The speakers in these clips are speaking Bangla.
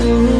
বসে তুমি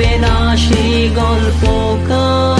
পাবে না সেই গল্পকার